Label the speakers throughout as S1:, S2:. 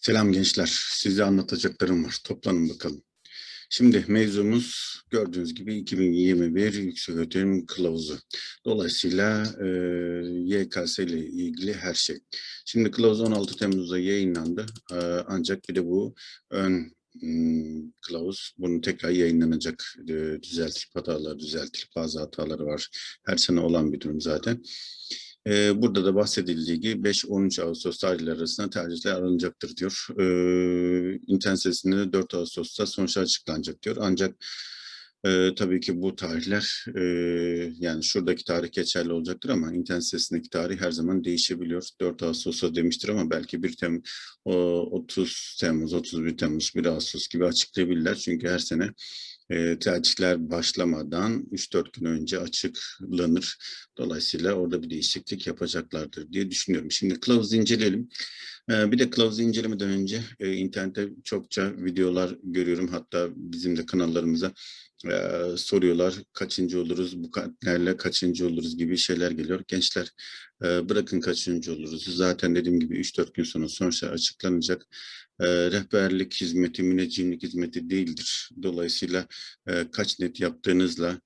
S1: Selam gençler. Size anlatacaklarım var. Toplanın bakalım. Şimdi mevzumuz gördüğünüz gibi 2021 Yükseköğretim Kılavuzu. Dolayısıyla e, YKS ile ilgili her şey. Şimdi kılavuz 16 Temmuz'da yayınlandı. E, ancak bir de bu ön kılavuz bunu tekrar yayınlanacak. E, düzeltilip hatalar düzeltilip bazı hataları var. Her sene olan bir durum zaten. Ee, burada da bahsedildiği gibi 5-13 Ağustos tarihleri arasında tercihler alınacaktır diyor. Ee, internet sitesinde de 4 Ağustos'ta sonuçlar açıklanacak diyor. Ancak e, tabii ki bu tarihler e, yani şuradaki tarih geçerli olacaktır ama internet sitesindeki tarih her zaman değişebiliyor. 4 Ağustos'a demiştir ama belki 1 Temmuz, 30 Temmuz, 31 Temmuz, 1 Ağustos gibi açıklayabilirler. Çünkü her sene e, tercihler başlamadan 3-4 gün önce açıklanır. Dolayısıyla orada bir değişiklik yapacaklardır diye düşünüyorum. Şimdi kılavuzu inceleyelim. E, bir de kılavuzu incelemeden önce e, internette çokça videolar görüyorum. Hatta bizim de kanallarımıza e, soruyorlar kaçıncı oluruz, bu katlerle kaçıncı oluruz gibi şeyler geliyor. Gençler e, bırakın kaçıncı oluruz. Zaten dediğim gibi 3-4 gün sonra sonuçlar açıklanacak. E, rehberlik hizmeti, müneccimlik hizmeti değildir. Dolayısıyla e, kaç net yaptığınızla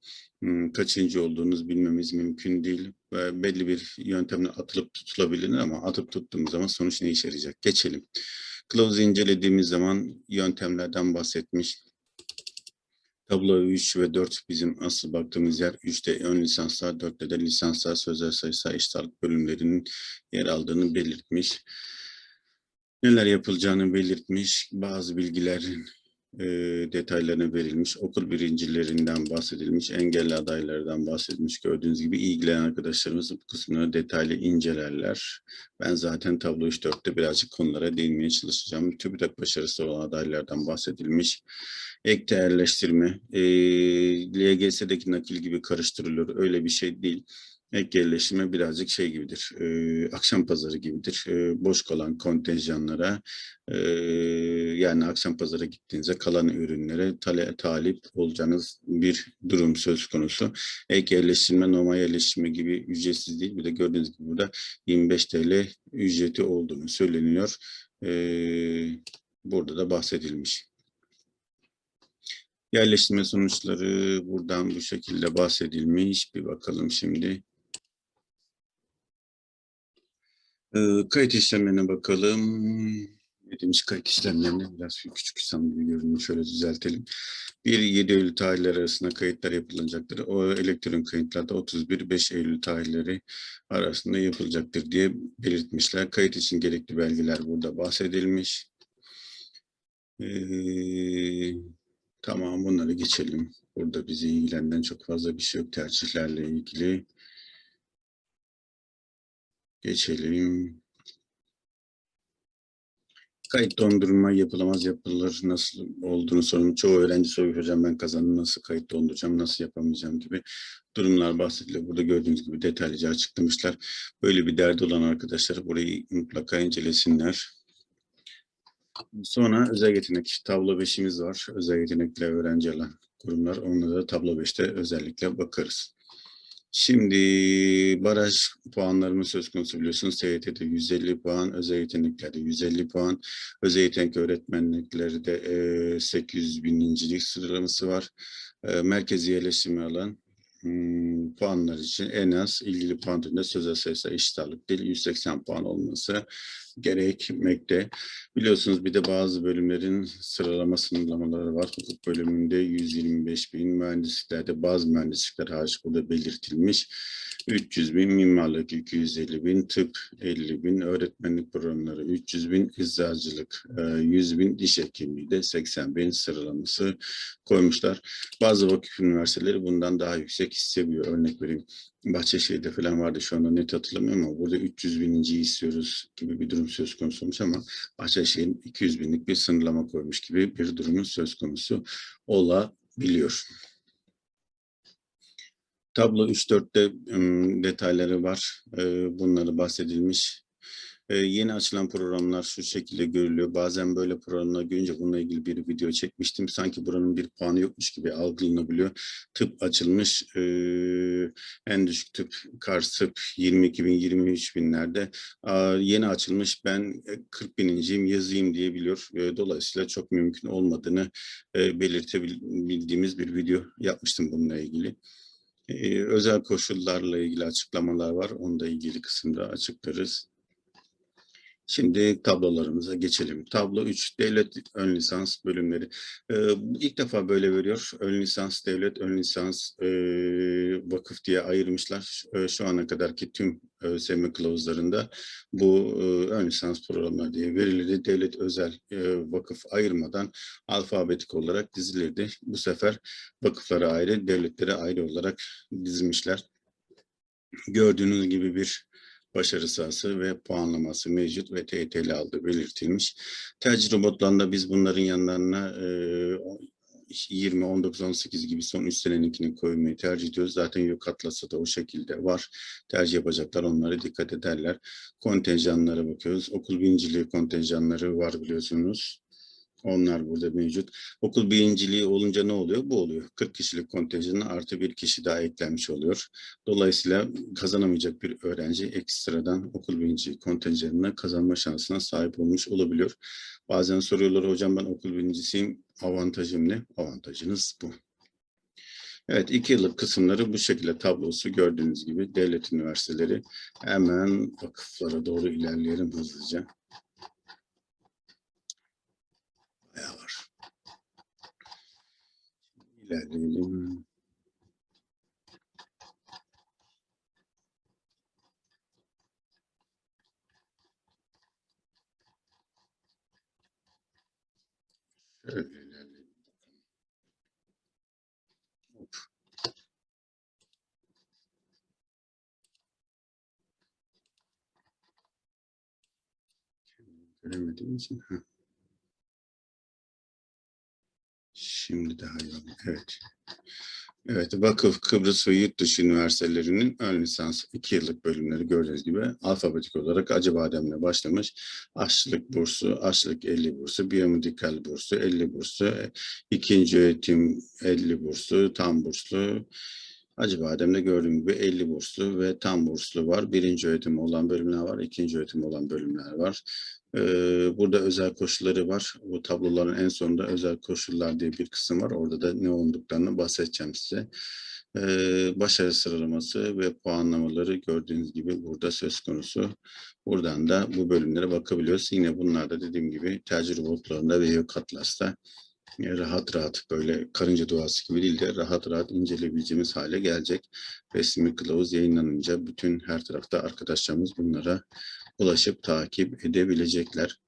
S1: kaçıncı olduğunuz bilmemiz mümkün değil. Belli bir yöntemle atılıp tutulabilir ama atıp tuttuğumuz zaman sonuç ne işe yarayacak? Geçelim. Kılavuzu incelediğimiz zaman yöntemlerden bahsetmiş. Tablo 3 ve 4 bizim asıl baktığımız yer. 3'te ön lisanslar, 4'te de lisanslar, sözel sayısal eşit ağırlık bölümlerinin yer aldığını belirtmiş. Neler yapılacağını belirtmiş. Bazı bilgilerin e, detaylarına verilmiş. Okul birincilerinden bahsedilmiş. Engelli adaylardan bahsedilmiş. Gördüğünüz gibi ilgilenen arkadaşlarımız bu kısmını detaylı incelerler. Ben zaten tablo 3-4'te birazcık konulara değinmeye çalışacağım. TÜBİTAK başarısı olan adaylardan bahsedilmiş ek değerleştirme, e, LGS'deki nakil gibi karıştırılıyor. Öyle bir şey değil. Ek yerleştirme birazcık şey gibidir, e, akşam pazarı gibidir. E, boş kalan kontenjanlara, e, yani akşam pazara gittiğinizde kalan ürünlere tale, talip olacağınız bir durum söz konusu. Ek yerleştirme, normal yerleştirme gibi ücretsiz değil. Bir de gördüğünüz gibi burada 25 TL ücreti olduğunu söyleniyor. E, burada da bahsedilmiş. Yerleştirme sonuçları buradan bu şekilde bahsedilmiş. Bir bakalım şimdi. Ee, kayıt işlemlerine bakalım. Demiş kayıt işlemlerine? Biraz küçük İslam gibi görünüyor. Şöyle düzeltelim. 1-7 Eylül tarihleri arasında kayıtlar yapılacaktır. O elektron kayıtlarda 31-5 Eylül tarihleri arasında yapılacaktır diye belirtmişler. Kayıt için gerekli belgeler burada bahsedilmiş. Ee, Tamam bunları geçelim. Burada bizi ilgilendiren çok fazla bir şey yok tercihlerle ilgili. Geçelim. Kayıt dondurma yapılamaz yapılır. Nasıl olduğunu sorun. Çoğu öğrenci soruyor hocam ben kazandım nasıl kayıt donduracağım, nasıl yapamayacağım gibi durumlar bahsediliyor. Burada gördüğünüz gibi detaylıca açıklamışlar. Böyle bir derdi olan arkadaşlar burayı mutlaka incelesinler. Sonra özel yetenek tablo 5'imiz var. Özel yetenekli öğrenci alan kurumlar. Onlara da tablo 5'te özellikle bakarız. Şimdi baraj puanlarımız söz konusu biliyorsunuz. TYT'de 150 puan, özel yeteneklerde 150 puan, özel yetenek öğretmenlikleri de e, 800 binincilik sıralaması var. E, merkezi yerleştirme alan puanlar için en az ilgili puan türünde sözel sayısı eşit ağırlık değil 180 puan olması gerekmekte. Biliyorsunuz bir de bazı bölümlerin sıralama sınırlamaları var. Hukuk bölümünde 125 bin, mühendisliklerde bazı mühendislikler hariç burada belirtilmiş. 300 bin, mimarlık 250 bin, tıp 50 bin, öğretmenlik programları 300 bin, eczacılık 100 e, bin, diş hekimliği de 80 bin sıralaması koymuşlar. Bazı vakıf üniversiteleri bundan daha yüksek istebiliyor. Örnek vereyim. Bahçeşehir'de falan vardı şu anda net hatırlamıyorum ama burada 300 bininci istiyoruz gibi bir durum söz konusu olmuş ama Bahçeşehir'in 200 binlik bir sınırlama koymuş gibi bir durumun söz konusu olabiliyor. Tablo 3-4'te detayları var. Bunları bahsedilmiş. Ee, yeni açılan programlar şu şekilde görülüyor. Bazen böyle programlar görünce bununla ilgili bir video çekmiştim. Sanki buranın bir puanı yokmuş gibi algılanabiliyor. Tıp açılmış. ee, en düşük tıp Kars tıp 22 bin 23 binlerde. Aa, yeni açılmış ben e, 40 bininciyim yazayım diyebiliyor. Ee, dolayısıyla çok mümkün olmadığını e, belirtebildiğimiz bir video yapmıştım bununla ilgili. Ee, özel koşullarla ilgili açıklamalar var. Onunla ilgili kısımda açıklarız. Şimdi tablolarımıza geçelim. Tablo 3 devlet ön lisans bölümleri. Ee, ilk defa böyle veriyor. Ön lisans devlet, ön lisans e, vakıf diye ayırmışlar. E, şu ana kadarki tüm ÖSYM kılavuzlarında bu e, ön lisans programları diye verilirdi. Devlet özel e, vakıf ayırmadan alfabetik olarak dizilirdi. Bu sefer vakıflara ayrı, devletlere ayrı olarak dizmişler. Gördüğünüz gibi bir başarı sahası ve puanlaması mevcut ve TYT'li aldığı belirtilmiş. Tercih robotlarında biz bunların yanlarına e, 20, 19, 18 gibi son 3 seneninkini koymayı tercih ediyoruz. Zaten yok atlasa da o şekilde var. Tercih yapacaklar onlara dikkat ederler. Kontenjanlara bakıyoruz. Okul birinciliği kontenjanları var biliyorsunuz. Onlar burada mevcut. Okul birinciliği olunca ne oluyor? Bu oluyor. 40 kişilik kontenjanına artı bir kişi daha eklenmiş oluyor. Dolayısıyla kazanamayacak bir öğrenci ekstradan okul birinciliği kontenjanına kazanma şansına sahip olmuş olabiliyor. Bazen soruyorlar hocam ben okul birincisiyim. Avantajım ne? Avantajınız bu. Evet, iki yıllık kısımları bu şekilde tablosu gördüğünüz gibi devlet üniversiteleri hemen vakıflara doğru ilerleyelim hızlıca. Bayağı var. İlerleyelim. Şöyle ilerleyelim. Hop. Göremediğim için. heh. Şimdi daha iyi. Evet. Evet, Vakıf, Kıbrıs ve yurt dışı üniversitelerinin ön lisans iki yıllık bölümleri gördüğünüz gibi alfabetik olarak Acıbadem'le başlamış. Aşçılık bursu, aşçılık 50 bursu, biyomedikal bursu 50 bursu, e, ikinci öğretim 50 bursu, tam burslu. Acıbadem'de gördüğüm gibi 50 burslu ve tam burslu var. Birinci öğretim olan bölümler var, ikinci öğretim olan bölümler var. Ee, burada özel koşulları var. Bu tabloların en sonunda özel koşullar diye bir kısım var. Orada da ne olduklarını bahsedeceğim size. Ee, başarı sıralaması ve puanlamaları gördüğünüz gibi burada söz konusu. Buradan da bu bölümlere bakabiliyoruz. Yine bunlar da dediğim gibi tercih robotlarında ve yok Atlas'ta e, rahat rahat böyle karınca duası gibi değil de rahat rahat inceleyebileceğimiz hale gelecek. Resmi kılavuz yayınlanınca bütün her tarafta arkadaşlarımız bunlara ulaşıp takip edebilecekler.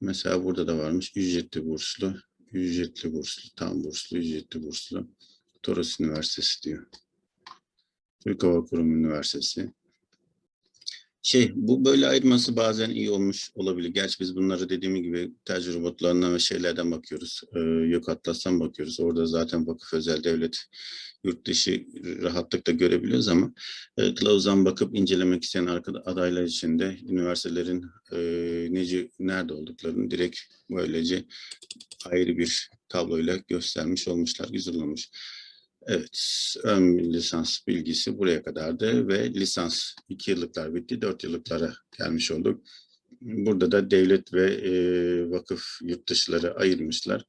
S1: Mesela burada da varmış ücretli burslu, ücretli burslu, tam burslu, ücretli burslu. Toros Üniversitesi diyor. Türk Hava Kurumu Üniversitesi. Şey, bu böyle ayırması bazen iyi olmuş olabilir. Gerçi biz bunları dediğim gibi tercih robotlarından ve şeylerden bakıyoruz. Ee, yok Atlas'tan bakıyoruz. Orada zaten vakıf özel devlet yurt dışı rahatlıkla görebiliyoruz ama e, kılavuzdan bakıp incelemek isteyen adaylar için de üniversitelerin e, neci, nerede olduklarını direkt böylece ayrı bir tabloyla göstermiş olmuşlar. Güzel olmuş. Evet, ön lisans bilgisi buraya kadardı ve lisans iki yıllıklar bitti, dört yıllıklara gelmiş olduk. Burada da devlet ve e, vakıf yurt dışıları ayırmışlar.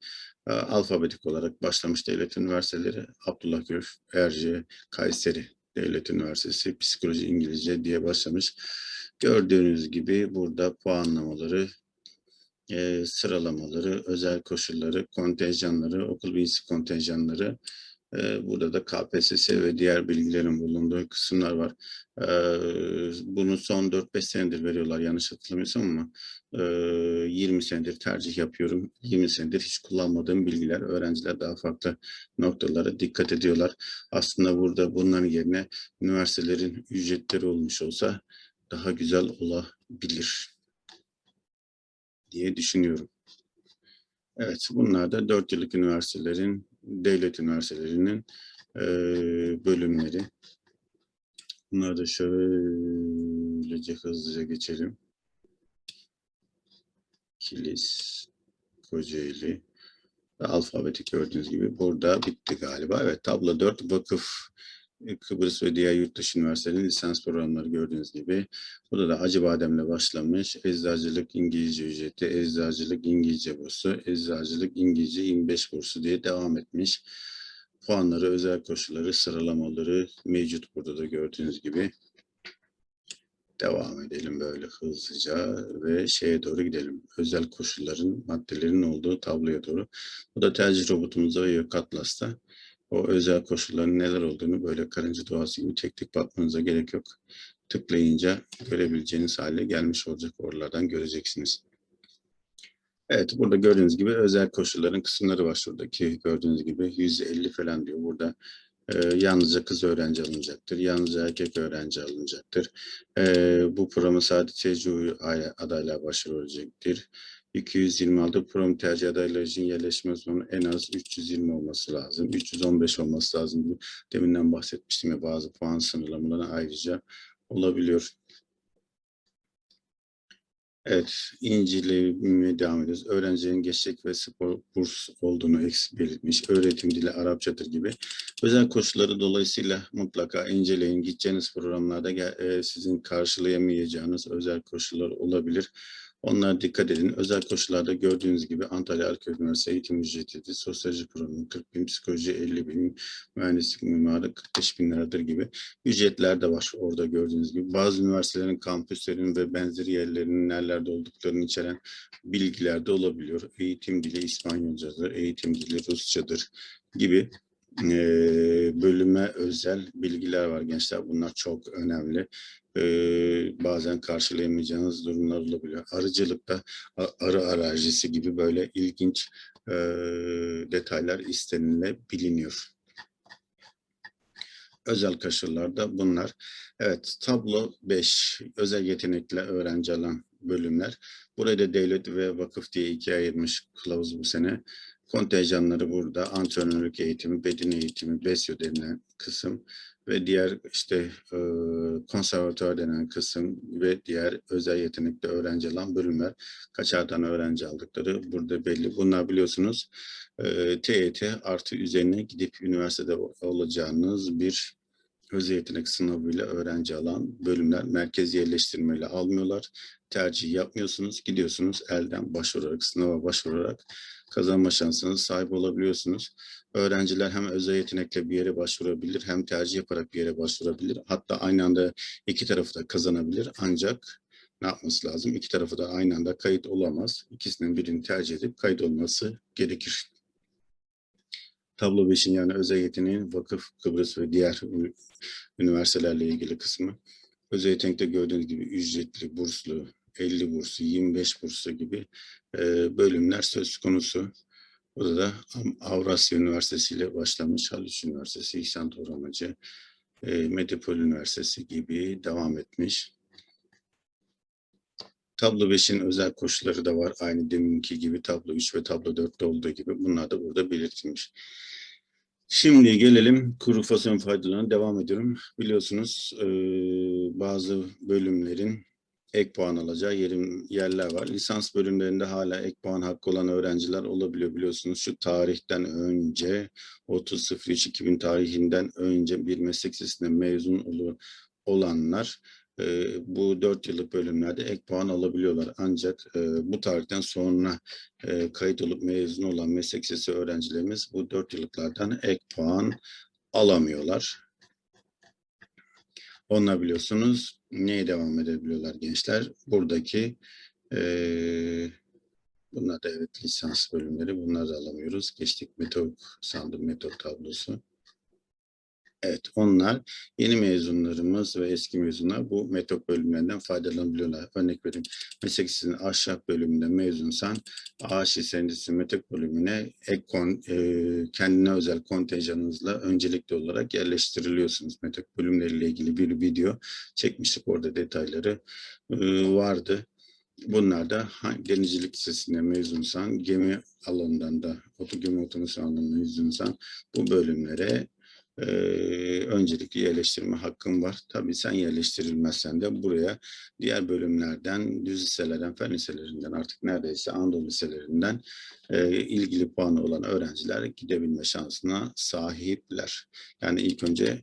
S1: E, alfabetik olarak başlamış devlet üniversiteleri, Abdullah Gül, Erce, Kayseri Devlet Üniversitesi, Psikoloji İngilizce diye başlamış. Gördüğünüz gibi burada puanlamaları, e, sıralamaları, özel koşulları, kontenjanları, okul bilgisi kontenjanları, Burada da KPSS ve diğer bilgilerin bulunduğu kısımlar var. Bunu son 4-5 senedir veriyorlar yanlış hatırlamıyorsam ama 20 e, senedir tercih yapıyorum. 20 senedir hiç kullanmadığım bilgiler. Öğrenciler daha farklı noktalara dikkat ediyorlar. Aslında burada bunların yerine üniversitelerin ücretleri olmuş olsa daha güzel olabilir diye düşünüyorum. Evet, bunlar da 4 yıllık üniversitelerin devlet üniversitelerinin e, bölümleri. Bunları da şöylece hızlıca geçelim. Kilis, Kocaeli, alfabetik gördüğünüz gibi burada bitti galiba. Evet tablo 4 vakıf Kıbrıs ve diğer yurt dışı üniversitelerin lisans programları gördüğünüz gibi. Burada da Acıbadem'le başlamış. Eczacılık İngilizce ücreti, eczacılık İngilizce bursu, eczacılık İngilizce 25 bursu diye devam etmiş. Puanları, özel koşulları, sıralamaları mevcut burada da gördüğünüz gibi. Devam edelim böyle hızlıca ve şeye doğru gidelim. Özel koşulların, maddelerin olduğu tabloya doğru. Bu da tercih robotumuzda ve Yok o özel koşulların neler olduğunu böyle karınca doğası gibi tek tek bakmanıza gerek yok. Tıklayınca görebileceğiniz hale gelmiş olacak. Oralardan göreceksiniz. Evet, burada gördüğünüz gibi özel koşulların kısımları var şuradaki gördüğünüz gibi 150 falan diyor. Burada e, yalnızca kız öğrenci alınacaktır, yalnızca erkek öğrenci alınacaktır. E, bu programa sadece tecrübe adaylar başvurabilecektir. 226 program tercih adayları için yerleşme sonu en az 320 olması lazım. 315 olması lazım. Deminden bahsetmiştim ya bazı puan sınırlamalarına ayrıca olabiliyor. Evet, incelemeye devam ediyoruz. Öğrencilerin geçecek ve spor burs olduğunu eksik belirtmiş. Öğretim dili Arapçadır gibi. Özel koşulları dolayısıyla mutlaka inceleyin. Gideceğiniz programlarda e, sizin karşılayamayacağınız özel koşullar olabilir. Onlara dikkat edin. Özel koşullarda gördüğünüz gibi Antalya Erköy Üniversitesi eğitim ücreti, sosyoloji programı 40 bin, psikoloji 50 bin, mühendislik mimarı 45 bin liradır gibi ücretler de var orada gördüğünüz gibi. Bazı üniversitelerin kampüslerinin ve benzeri yerlerinin nerelerde olduklarını içeren bilgiler de olabiliyor. Eğitim dili İspanyolcadır, eğitim dili Rusçadır gibi bölüme özel bilgiler var gençler. Bunlar çok önemli e, bazen karşılayamayacağınız durumlar olabiliyor. Arıcılıkta arı alerjisi gibi böyle ilginç e, detaylar istenilebiliniyor. Özel kaşırlarda bunlar. Evet, tablo 5. Özel yetenekle öğrenci alan bölümler. Burayı da devlet ve vakıf diye ikiye ayırmış kılavuz bu sene. Kontenjanları burada. Antrenörlük eğitimi, beden eğitimi, BESYO denilen kısım ve diğer işte e, konservatuar denen kısım ve diğer özel yetenekli öğrenci alan bölümler kaçar tane öğrenci aldıkları burada belli. Bunlar biliyorsunuz e, TET artı üzerine gidip üniversitede olacağınız bir özel yetenek sınavıyla öğrenci alan bölümler merkez yerleştirmeyle almıyorlar. Tercih yapmıyorsunuz. Gidiyorsunuz elden başvurarak, sınava başvurarak kazanma şansına sahip olabiliyorsunuz. Öğrenciler hem özel yetenekle bir yere başvurabilir hem tercih yaparak bir yere başvurabilir. Hatta aynı anda iki tarafı da kazanabilir. Ancak ne yapması lazım? İki tarafı da aynı anda kayıt olamaz. İkisinden birini tercih edip kayıt olması gerekir. Tablo 5'in yani özel yeteneğin vakıf, Kıbrıs ve diğer üniversitelerle ilgili kısmı. Özel yetenekte gördüğünüz gibi ücretli, burslu, 50 bursu, 25 bursu gibi e, bölümler söz konusu. Burada da Avrasya Üniversitesi ile başlamış Haliç Üniversitesi, İhsan Toramacı, e, Medipol Üniversitesi gibi devam etmiş. Tablo 5'in özel koşulları da var. Aynı deminki gibi tablo 3 ve tablo 4'te olduğu gibi. Bunlar da burada belirtilmiş. Şimdi gelelim kuru fasulye faydalarına devam ediyorum. Biliyorsunuz e, bazı bölümlerin ek puan alacağı yerim, yerler var. Lisans bölümlerinde hala ek puan hakkı olan öğrenciler olabiliyor biliyorsunuz. Şu tarihten önce 30.03.2000 tarihinden önce bir meslek lisesinden mezun olur, olanlar e, bu dört yıllık bölümlerde ek puan alabiliyorlar. Ancak e, bu tarihten sonra e, kayıt olup mezun olan meslek lisesi öğrencilerimiz bu dört yıllıklardan ek puan alamıyorlar. Onlar biliyorsunuz neye devam edebiliyorlar gençler? Buradaki e, bunlar da evet lisans bölümleri. Bunları da alamıyoruz. Geçtik metot sandım metot tablosu. Evet, onlar yeni mezunlarımız ve eski mezunlar bu metot bölümlerinden faydalanabiliyorlar. Örnek vereyim, meslek lisesinin ahşap bölümünde mezunsan, ağaç lisesi metot bölümüne ek kon, e, kendine özel kontenjanınızla öncelikli olarak yerleştiriliyorsunuz. Metot bölümleriyle ilgili bir video çekmiştik orada detayları e, vardı. Bunlar da denizcilik lisesinde mezunsan, gemi alanından da, gemi otomasyon alanında mezunsan bu bölümlere e, yerleştirme hakkın var. Tabii sen yerleştirilmezsen de buraya diğer bölümlerden, düz liselerden, fen liselerinden artık neredeyse Anadolu liselerinden e, ilgili puanı olan öğrenciler gidebilme şansına sahipler. Yani ilk önce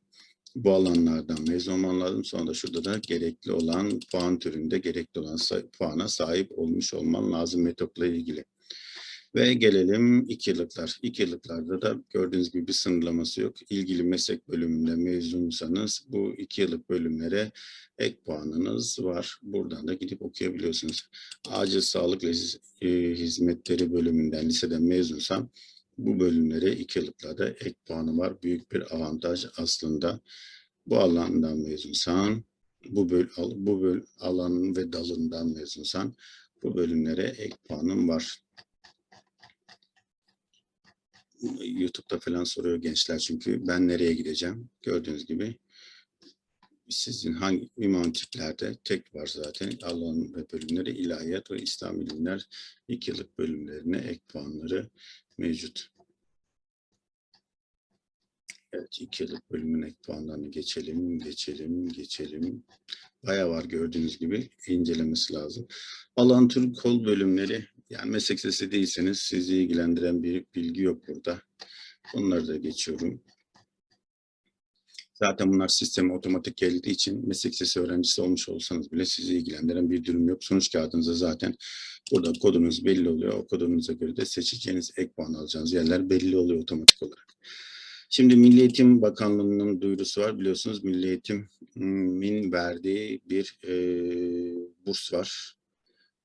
S1: bu alanlardan mezun olman lazım. Sonra da şurada da gerekli olan puan türünde gerekli olan puana sahip olmuş olman lazım metotla ilgili. Ve gelelim iki yıllıklar. İki yıllıklarda da gördüğünüz gibi bir sınırlaması yok. İlgili meslek bölümünde mezunsanız bu iki yıllık bölümlere ek puanınız var. Buradan da gidip okuyabiliyorsunuz. Acil sağlık e, hizmetleri bölümünden liseden mezunsam bu bölümlere iki yıllıklarda ek puanı var. Büyük bir avantaj aslında. Bu alandan mezunsan, bu böl, bu böl, alan ve dalından mezunsan bu bölümlere ek puanın var. YouTube'da falan soruyor gençler çünkü ben nereye gideceğim? Gördüğünüz gibi sizin hangi imam hatiplerde tek var zaten ve bölümleri ilahiyat ve İslam bilimler iki yıllık bölümlerine ek puanları mevcut. Evet, iki yıllık bölümün ek puanlarını geçelim, geçelim, geçelim. Bayağı var gördüğünüz gibi incelemesi lazım. Alan tür kol bölümleri, yani meslek sesi değilseniz sizi ilgilendiren bir bilgi yok burada. Bunları da geçiyorum. Zaten bunlar sisteme otomatik geldiği için meslek sesi öğrencisi olmuş olsanız bile sizi ilgilendiren bir durum yok. Sonuç kağıdınızda zaten burada kodunuz belli oluyor. O kodunuza göre de seçeceğiniz ek puan alacağınız yerler belli oluyor otomatik olarak. Şimdi Milli Eğitim Bakanlığı'nın duyurusu var. Biliyorsunuz Milli Eğitim'in verdiği bir e, burs var.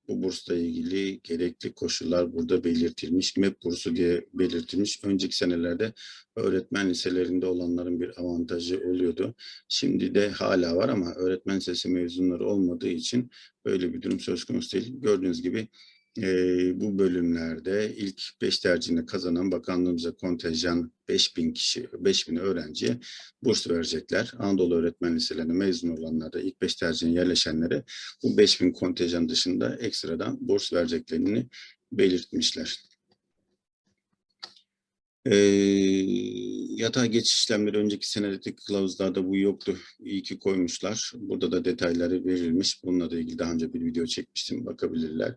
S1: Bu bursla ilgili gerekli koşullar burada belirtilmiş. MEP bursu diye belirtilmiş. Önceki senelerde öğretmen liselerinde olanların bir avantajı oluyordu. Şimdi de hala var ama öğretmen lisesi mezunları olmadığı için böyle bir durum söz konusu değil. Gördüğünüz gibi Eee, bu bölümlerde ilk 5 tercihini kazanan bakanlığımıza kontenjan 5000 kişi, 5000 öğrenciye burs verecekler. Anadolu Öğretmen Liselerine mezun olanlar da ilk 5 tercihine yerleşenlere bu 5000 kontenjan dışında ekstradan burs vereceklerini belirtmişler. Eee yatay geçiş işlemleri önceki senedeki kılavuzlarda bu yoktu. İyi ki koymuşlar. Burada da detayları verilmiş. Bununla da ilgili daha önce bir video çekmiştim. Bakabilirler.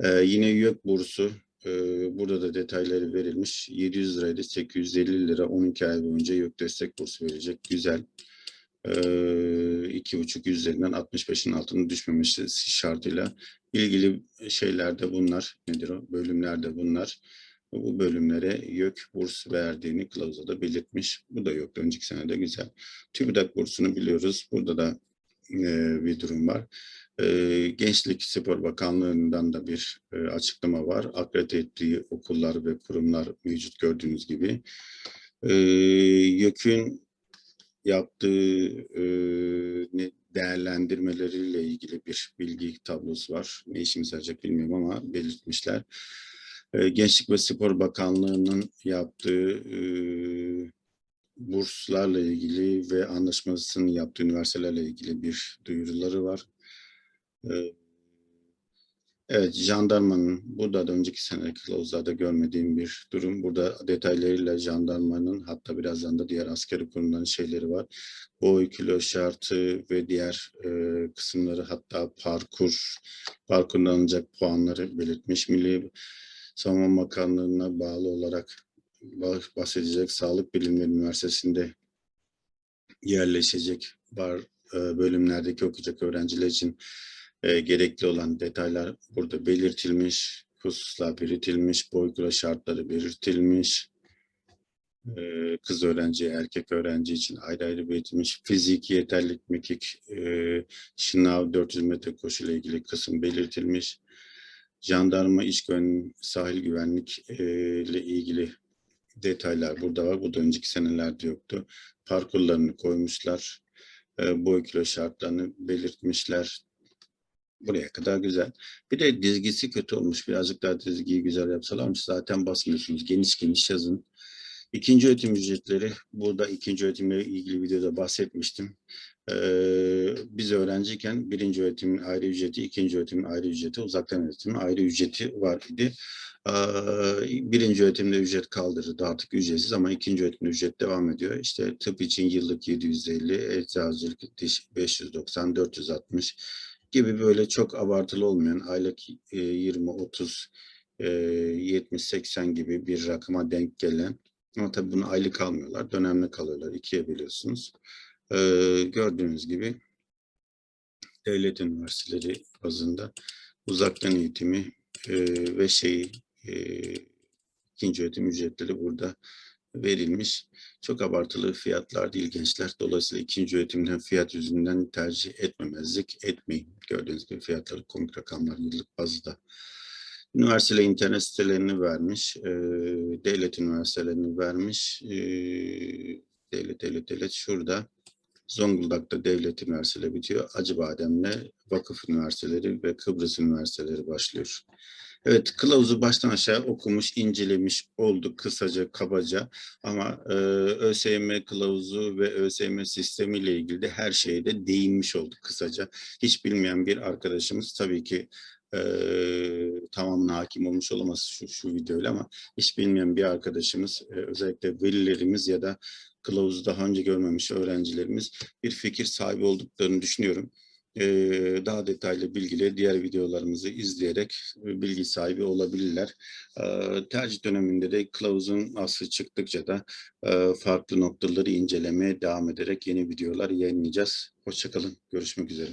S1: Ee, yine YÖK bursu. e, burada da detayları verilmiş. 700 liraydı. 850 lira 12 ay boyunca YÖK destek bursu verecek. Güzel. Ee, iki buçuk üzerinden 65'in altına düşmemesi şartıyla ilgili şeylerde bunlar nedir o bölümlerde bunlar bu bölümlere YÖK burs verdiğini kılavuzda da belirtmiş. Bu da yoktu önceki sene de güzel. TÜBİTAK bursunu biliyoruz. Burada da e, bir durum var. E, Gençlik Spor Bakanlığı'ndan da bir e, açıklama var. Akredite ettiği okullar ve kurumlar mevcut gördüğünüz gibi. E, YÖK'ün yaptığı değerlendirmeleriyle ilgili bir bilgi tablosu var. Ne işimize yarayacak bilmiyorum ama belirtmişler. Gençlik ve Spor Bakanlığı'nın yaptığı burslarla ilgili ve anlaşmasını yaptığı üniversitelerle ilgili bir duyuruları var. E, Evet, jandarmanın, burada da önceki seneki kılavuzlarda görmediğim bir durum. Burada detaylarıyla jandarmanın, hatta birazdan da diğer askeri kurumların şeyleri var. Boy, kilo şartı ve diğer e, kısımları hatta parkur, parkurdan alınacak puanları belirtmiş. Milli Savunma Bakanlığı'na bağlı olarak bahsedecek Sağlık Bilimleri Üniversitesi'nde yerleşecek var e, bölümlerdeki okuyacak öğrenciler için e, gerekli olan detaylar burada belirtilmiş, hususlar belirtilmiş, boy kilo şartları belirtilmiş. E, kız öğrenci, erkek öğrenci için ayrı ayrı belirtilmiş. Fiziki yeterlilik, mekik, e, şınav 400 metre koşu ile ilgili kısım belirtilmiş. Jandarma, iç güvenlik, sahil güvenlik ile ilgili detaylar burada var. Bu da önceki senelerde yoktu. Parkurlarını koymuşlar. E, boy kilo şartlarını belirtmişler. Buraya kadar güzel. Bir de dizgisi kötü olmuş. Birazcık daha dizgiyi güzel yapsalarmış. Zaten basmıyorsunuz. Geniş geniş yazın. İkinci öğretim ücretleri, burada ikinci öğretimle ilgili videoda bahsetmiştim. Ee, biz öğrenciyken birinci öğretimin ayrı ücreti, ikinci öğretimin ayrı ücreti, uzaktan öğretimin ayrı ücreti var idi. Birinci öğretimde ücret kaldırıldı artık ücretsiz ama ikinci öğretimde ücret devam ediyor. İşte tıp için yıllık 750, eczacılık diş 590, 460 gibi böyle çok abartılı olmayan aylık e, 20, 30, e, 70, 80 gibi bir rakıma denk gelen ama tabii bunu aylık almıyorlar, dönemli kalıyorlar. ikiye biliyorsunuz. Gördüğünüz gibi devlet üniversiteleri bazında uzaktan eğitimi ve şeyi e, ikinci öğretim ücretleri burada verilmiş. Çok abartılı fiyatlar değil gençler. Dolayısıyla ikinci öğretimden fiyat yüzünden tercih etmemezlik etmeyin. Gördüğünüz gibi fiyatları komik rakamlar yıllık bazda. Üniversiteler internet sitelerini vermiş. E, devlet üniversitelerini vermiş. E, devlet, devlet, devlet. Şurada Zonguldak'ta devlet üniversiteleri bitiyor. Acıbadem'le vakıf üniversiteleri ve Kıbrıs üniversiteleri başlıyor. Evet, kılavuzu baştan aşağı okumuş, incelemiş olduk kısaca, kabaca. Ama e, ÖSYM kılavuzu ve ÖSYM sistemiyle ilgili de her şeye de değinmiş olduk kısaca. Hiç bilmeyen bir arkadaşımız tabii ki e, tamamına hakim olmuş olamaz şu, şu videoyla ama hiç bilmeyen bir arkadaşımız, e, özellikle velilerimiz ya da kılavuzu daha önce görmemiş öğrencilerimiz bir fikir sahibi olduklarını düşünüyorum daha detaylı bilgileri diğer videolarımızı izleyerek bilgi sahibi olabilirler. Tercih döneminde de kılavuzun aslı çıktıkça da farklı noktaları incelemeye devam ederek yeni videolar yayınlayacağız. Hoşçakalın. Görüşmek üzere.